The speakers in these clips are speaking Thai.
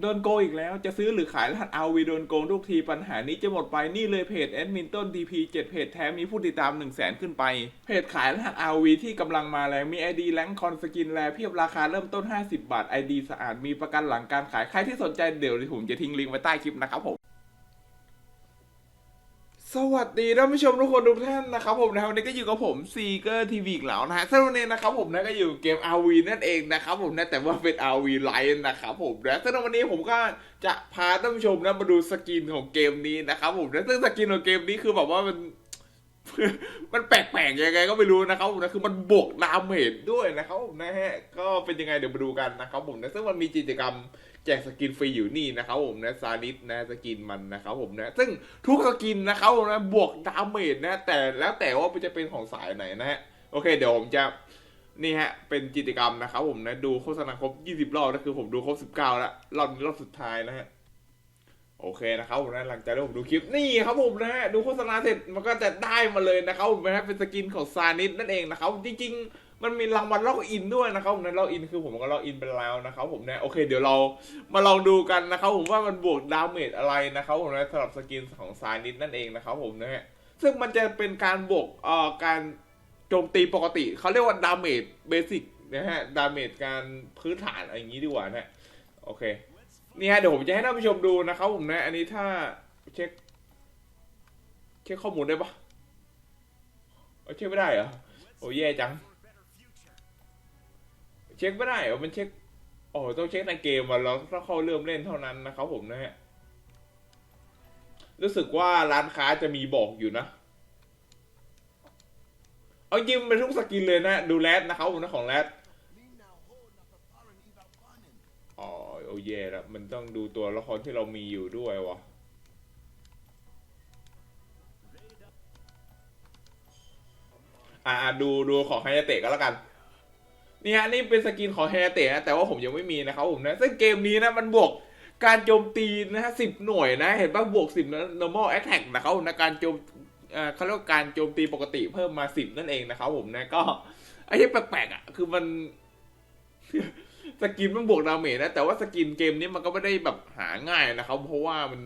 โดนโกงอีกแล้วจะซื้อหรือขายรหัส RV โดนโกงทุกทีปัญหานี้จะหมดไปนี่เลยเพจแอดมินต้น TP 7เพจแท้มีผู้ติดตาม 1 0 0 0 0แสนขึ้นไป เพจขายรหัส RV ที่กำลังมาแรงมี ID แลงคอนสกินแลเพียบราคาเริ่มต้น 50 บาท ID สะอาดมีประกันหลังการขายใครที่สนใจเดี๋ยวผมจะทิ้งลิงก์ไว้ใต้คลิปนะครับผม สวัสดีท่านผู้ชมทุกคนทุกท่านนะครับผมนะวันนี้ก็อยู่กับผมซีเกอร์ทีวีอีกแล้วนะฮะซึ่งวันนี้นะครับผมนะก็อยู่เกม RV นั่นเองนะครับผมนะแต่ว่าเป็น RV ไลน์นะครับผมนะซึ่งวันนี้ผมก็จะพาท่านผู้ชมนะมาดูสกินของเกมนี้นะครับผมนะซึ่งสกินของเกมนี้คือแบบว่ามันมันแปลกๆยังไงก็ไม่รู้นะครับผมนะคือมันบวกดาเมจด้วยนะครับผมนะฮะก็เป็นยังไงเดี๋ยวมาดูกันนะครับผมนะซึ่งมันมีกิจกรรม แจกสกินฟรีอยู่นี่นะครับผมนะซานิสนะสกินมันนะครับผมนะ ซึ่งทุกสกินนะครับผมนะบวกดาเมจนะ แต่แล้วแต่ว่าจะเป็นของสายไหนนะฮะโอเคเดี๋ยวผมจะนี่ฮะ เป็นกิจกรรมนะครับผมนะ ดูโฆษณาครบ 20 รอบนะคือผมดูครบ 19 แล้วรอบนี้รอบสุดท้ายนะฮะโอเคนะครับผมนะหลังจากที่ผมดูคลิปนี่ครับผมนะฮะดูโฆษณาเสร็จมันก็จะได้มาเลยนะครับผมนะฮะเป็นสกินของซานิสนั่นเองนะครับจริงๆ มันมีรางวัลล็อกอินด้วยนะครับผมนล็อกอินคือผมก็ล็อกอินไปแล้วนะครับผมนะโอเคเดี๋ยวเรามาลองดูกันนะครับผมว่ามันบวกดาเมจอะไรนะครับผมนะสำหรับสกินของซานิสนั่นเองนะครับผมนะฮะซึ่งมันจะเป็นการบวกเอ่อการโจมตีปกติเขาเรียกว่าดาเมจเบสิกนะฮะดาเมจการพื้นฐานอะไรอย่างนี้ดีกว่านะโอเคนี่ฮะเดี๋ยวผมจะให้ท่านผู้ชมดูนะครับผมนะอันนี้ถ้าเช็ค เช็คข้อมูลได้ปะเอาเช็คไม่ได้เหรอโอ้แย่จัง เช็คไม่ได้เหรอมันเช็คโอ้ต้องเช็คในเกมมาแล้วถ้าเข้าเริ่มเล่นเท่านั้นนะครับผมนะฮะรู้สึกว่าร้านค้าจะมีบอกอยู่นะ เอาจริมเป็นทุกสกินเลยนะ ดูแรดนะครับผมนะของแรดอ๋อโอ้แย่แล้วมันต้องดูตัวละครที่เรามีอยู่ด้วยวะอ่าดูดูของไฮเตะก็แล้วกัน นี่ฮะนี่เป็นสกินของแฮเตะนะแต่ว่าผมยังไม่มีนะครับผมนะซึ่งเกมนี้นะมันบวกการโจมตีนะฮะสิบหน่วยนะ เห็นป่ะบวกสิบนะ normal attack นะครับผมนะการโจมเอ่อเขาเรียกว่าการโจมตีปกติเพิ่มมาสิบนั่นเองนะครับผมนะก็ไอ้ที่แปลกๆอะคือมันสกินมันบวกดาเมจนะแต่ว่าสกินเกมนี้มันก็ไม่ได้แบบหาง่ายนะครับ เพราะว่ามัน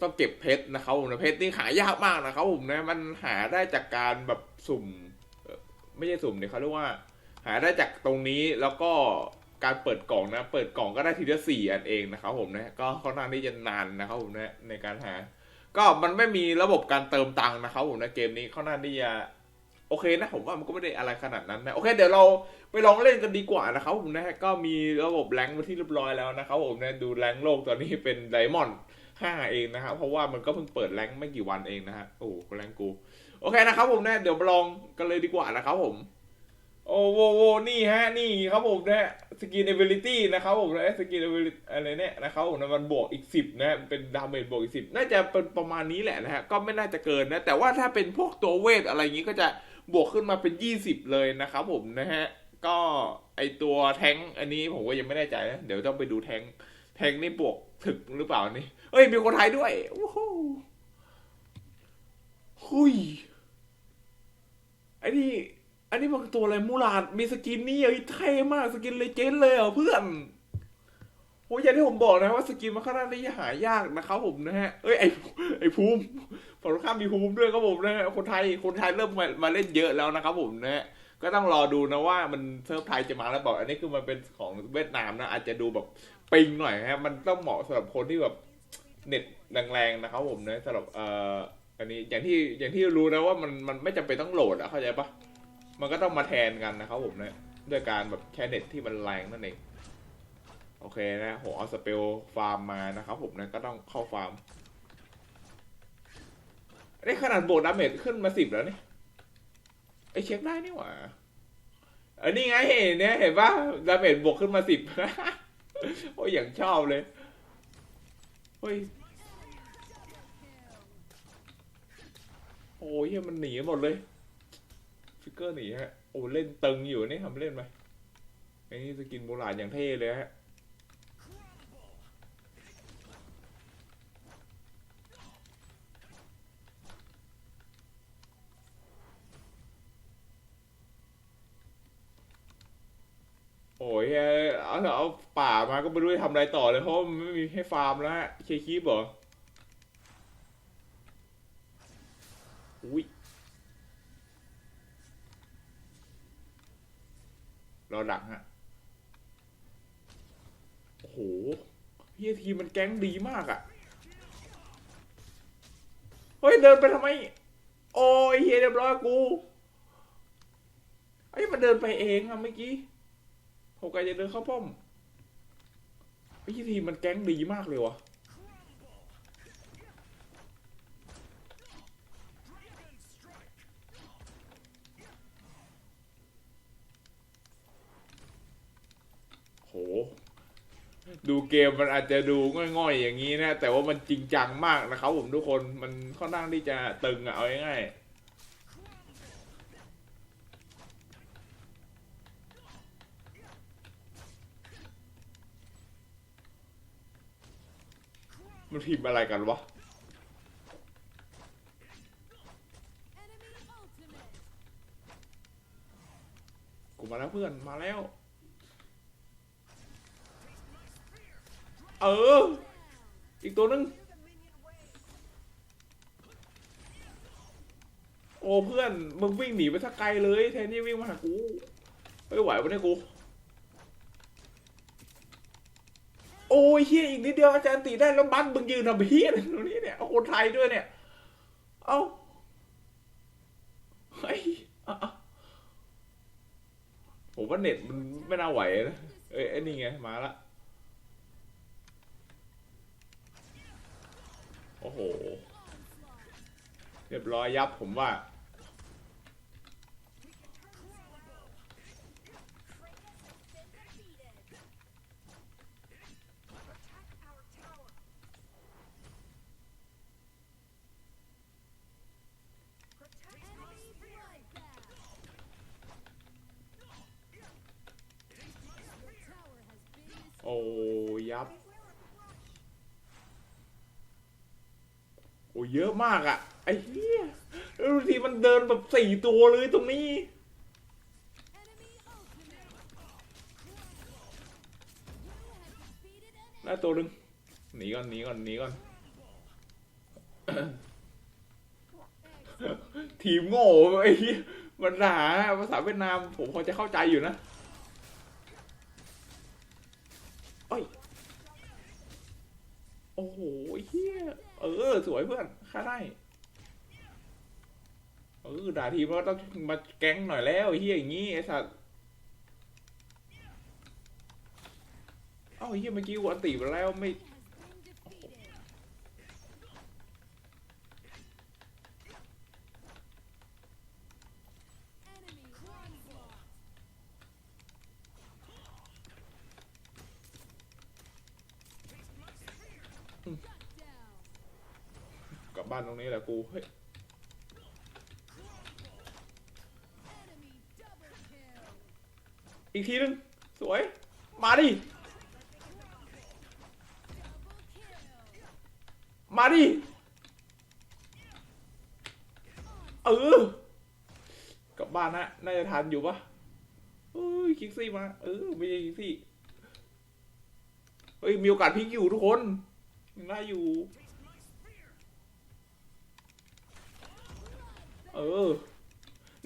ต้องเก็บเพชรนะครับผมนะเพชรนี่หายากมากนะครับผมนะมันหาได้จากการแบบสุ่ม ไม่ใช่สุ่มเนี่ยเขาเรียกว่า หาได้จากตรงนี้แล้วก็การเปิดกล่องนะ เปิดกล่องก็ได้ทีละสี่อันเองนะครับผมนะ ก็ค่อนข้างที่จะนานนะครับผมนะในการหา ก็มันไม่มีระบบการเติมตังค์นะครับผมนะเกมนี้ค่อนข้างที่จะโอเคนะผมว่ามันก็ไม่ได้อะไรขนาดนั้นนะโอเค เดี๋ยวเราไปลองเล่นกันดีกว่านะครับผมนะก็มีระบบแรงค์มาที่เรียบร้อยแล้วนะครับผมนะดูแรงค์โลกตอนนี้เป็นไดมอนด์ห้าเองนะครับเพราะว่ามันก็เพิ่งเปิดแรงค์ไม่กี่วันเองนะฮะโอ้แรงค์กู โอเคนะครับผมนะเดี๋ยวลองกันเลยดีกว่านะครับผม โอ้โหนี่ฮะ นี่ครับผมนะสกินเอเบลิตี้นะครับผมนะสกินเอเบลิอะไรเนี่ยนะครับผมนะมันบวกอีกสิบนะเป็นดาเมจบวกอีกสิบน่าจะเป็นประมาณนี้แหละนะฮะ ก็ไม่น่าจะเกินนะ แต่ว่าถ้าเป็นพวกตัวเวทอะไรอย่างนี้ก็จะบวกขึ้นมาเป็นยี่สิบเลยนะครับผมนะฮะ ก็ไอตัวแท้งอันนี้ผมก็ยังไม่แน่ใจนะ เดี๋ยวต้องไปดูแท้งแท้งนี่บวกถึกหรือเปล่านี่ เอ้ยมีคนไทยด้วยโอ้โหหุยไอ้นี่ อันนี้มันตัวอะไรมูลาดมีสกินนี่เอ้ยเท่มากสกินเลเจนด์เลยเหรอเพื่อนโอ้ยอย่างที่ผมบอกนะว่าสกินมันค่อนข้างที่จะหายากนะครับผมนะฮะ เอ้ยไอไอภูมิฝั่งตรงข้ามมีภูมิด้วยครับผมนะฮะคนไทยคนไทยเริ่มมามาเล่นเยอะแล้วนะครับผมนะฮะก็ต้องรอดูนะว่ามันเซิร์ฟไทยจะมาแล้วบอกอันนี้คือมันเป็นของเวียดนามนะ อาจจะดูแบบปิงหน่อยฮะมันต้องเหมาะสำหรับคนที่แบบเน็ตแรงๆนะครับผมนะสำหรับเอ่ออันนี้อย่างที่อย่างที่รู้นะว่ามันมันไม่จำเป็นต้องโหลดอะเข้าใจปะ มันก็ต้องมาแทนกันนะครับผมเนะด้วยการแบบแคเน็ตที่มันแรงนั่นเองโอเคนะโหเอาสเปลฟาร์มมานะครับผมเนะก็ต้องเข้าฟาร์มนี่ขนาดโบดดาเมจขึ้นมาสิบแล้วนี่ไอเช็คได้นี่หว่าอันนี้ไงเห็นเนี่ยเห็นปะดาเมจบวกขึ้นมาสิบโอ้ยอย่างชอบเลยเฮ้ยโอ้ยมันหนีหมดเลย เกอร์หนีฮะ โอ้เล่นตึงอยู่นี่ทำเล่นไหมไอ้นี่สกินโบราณอย่างเท่เลยฮะโอ้ยเอาเอาป่ามาก็ไม่รู้จะทำอะไรต่อเลยเพราะมันไม่มีให้ฟาร์มแล้วฮะเคคีบเหรออุ้ย รอดักฮะโอ้โหเฮียทีมันแก๊งดีมากอะ่ะ เฮ้ย เดินไปทำไม โอ้ยเฮียเรียบร้อยกูไอ้มันเดินไปเองอะเมื่อกี้ผมกะจะเดินเข้าป้อมไอ้ทีมันแก๊งดีมากเลยวะโดูเกมมันอาจจะดูง่อยๆอย่างนี้นะ แต่ว่ามันจริงจังมากนะครับผมทุกคนมันค่อนข้างที่จะตึงอะเอาง่ายๆมันพิมพ์อะไรกันวะกูมาแล้วเพื่อนมาแล้ว เออ อีกตัวนึง โอ้เพื่อน มึงวิ่งหนีไปสักไกลเลยแทนที่วิ่งมาหากูไม่ไหววะเนี่ยกู โอ้ยเฮียอีกนิดเดียวอาจารย์ตีได้แล้วบัสมึงยืนทำเฮียตรงนี้เนี่ยเอาคนไทยด้วยเนี่ย เอาเฮ้ยอะอะผมว่าเน็ตมันไม่น่าไหวนะเอ้ยนี่ไง มาละ โอ้โห เรียบร้อยยับผมว่า โอ้ยับ โอ้ เยอะมากอะไอ้เหี้ยบางทีมันเดินแบบสี่ตัวเลยตรงนี้ ได้ตัวหนึ่งหนีก่อนหนีก่อนหนีก่อน ทีมโง่ไอ้เหี้ยมันด่าภาษาเวียดนาม ผมพอจะเข้าใจอยู่นะเอ้ยโอ้โหเฮียเออ สวยเพื่อนค่าได้เออด่าทีเพราะต้องมาแก๊งหน่อยแล้วเฮียอย่างงี้ไอ้สัตว์เอ้าเฮียเมื่อกี้วันตีไปแล้วไม่ กลับบ้านตรงนี้แหละกู เฮ้ย อีกทีนึง สวย มาดิ มาดิ เออ กลับบ้านนะ น่าจะทันอยู่ปะเฮ้ย คิกซี่มา เออ ไม่ใช่คิกซี่ เฮ้ย มีโอกาสพลิกอยู่ทุกคนยังได้อยู่ เออ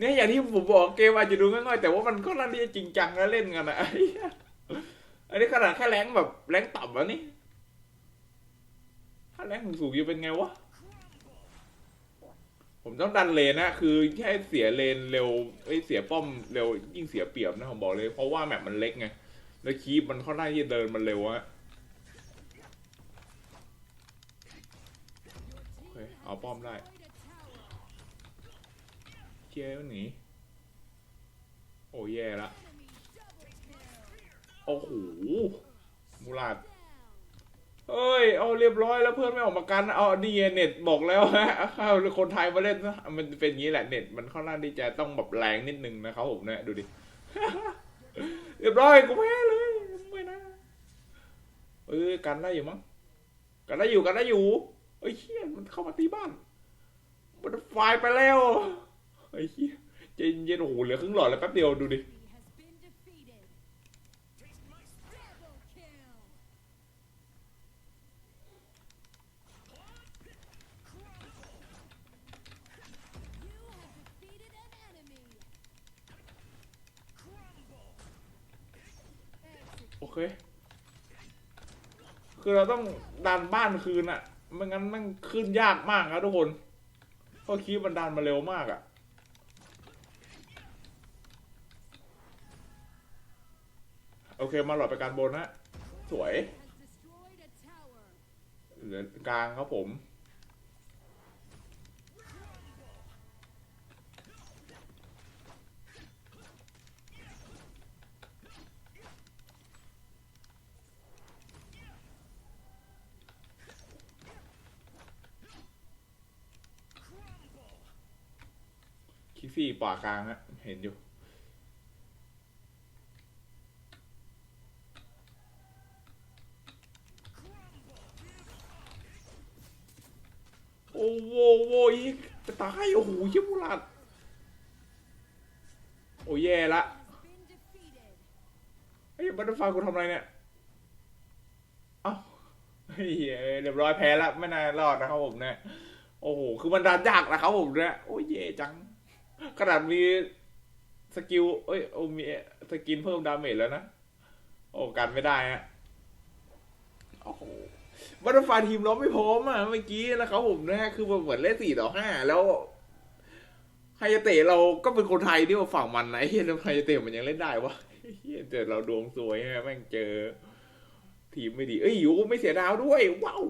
เนี่ยอย่างที่ผมบอกเกมอาจจะดูง่ายๆแต่ว่ามันก็น่าที่จะจริงจังแล้วเล่นกันนะไอ้อันนี้ขนาดแค่แรงแบบแรงต่ำแล้วนี่ถ้าแรงสูงจะเป็นไงวะผมต้องดันเลนนะคือแค่เสียเลนเร็วเอ้เสียป้อมเร็วยิ่งเสียเปรียบนะผมบอกเลย เพราะว่าแมปมันเล็กไงแล้วคีบมันค่อนข้างที่เดินมันเร็วอะโอเคเอาป้อมได้ เชียร์หนีโอ้แย่ละโอ้โหมูลาดเฮ้ย เอาเรียบร้อยแล้วเพื่อนไม่ออกมากัน เอานี่เน็ตบอกแล้วฮะเอคนไทยมาเล่นนะมันเป็นอย่างนี้แหละเน็ตมันค่อนข้างที่จะต้องแบบแรงนิดนึงนะครับผมเนี่ยดูดิ เรียบร้อยกูแพ้เลยไม่นะเออกันได้อยู่มั้งกันได้อยู่กันได้อยู่เอ้ยเฮียมันเข้ามาตีบ้าน มันไฟไปแล้ว ไอ้เหี้ยใจเย็นโอ้โหเหลือครึ่งหลอดแล้วแป๊บเดียวดูดิโอเค คือเราต้องดันบ้านคืนอะไม่งั้นมันขึ้นยากมากครับทุกคน เพราะคีบมันดันมาเร็วมากอะ โอเคมาหลอดไปการบนนะสวยเหลือกลางครับผมคิฟฟี่ป่ากลางฮะเห็นอยู่ โอ้โหโว้ยจะตาย โอ้โหเยี่ยมลัดโอ้ยแย่ละไอ้บัตเตอร์ฟายกูทำอะไรเนี่ย เอ้าเฮ้ยเรียบร้อยแพ้ละไม่น่ารอดนะครับผมเนี่ย โอ้โห คือมันดันยากนะครับผมเนี่ย โอ้ยเย่จัง ขนาดมีสกิล เอ้ย โอ้มีสกินเพิ่มดาเมจแล้วนะ โอ้กันไม่ได้ฮะโอ้โห บัตเตอร์ฟลายทีมเราไม่พร้อมอะเมื่อกี้นะครับผมนะฮะคือมันเหมือนเล่นสี่ต่อห้าแล้วไฮยเตะเราก็เป็นคนไทยที่ว่าฝั่งมันนะไอ้เฮียแล้วไฮยเตะมันยังเล่นได้วะเฮียแต่เราดวงซวยฮะแม่งเจอ ทีมไม่ดี เอ้ยอยู่ไม่เสียดาวด้วย ว้าว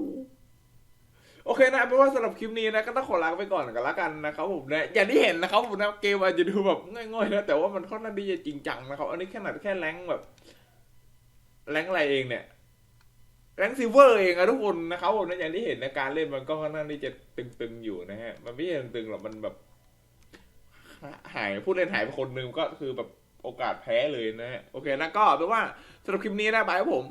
โอเคนะเป็นว่าสำหรับคลิปนี้นะก็ต้องขอลาไปก่อนกันละกันนะครับผมนะอย่างที่เห็นนะครับผมนะเกมอาจจะดูแบบง่อยๆนะแต่ว่ามันค่อนข้างที่จะจริงจังนะครับ อันนี้ขนาดแค่แรงแบบ แรงอะไรเองเนี่ย แรงซิเวอร์เองอะทุกคนนะครับผมนะอย่างที่เห็นในการเล่นมันก็ค่อนข้างที่จะตึงๆอยู่นะฮะ มันไม่ใช่ตึงๆหรอกมันแบบหายผู้เล่นหายไปคนนึงก็คือแบบโอกาสแพ้เลยนะฮะ โอเคนะก็แปลว่าสำหรับคลิปนี้นะบายครับผม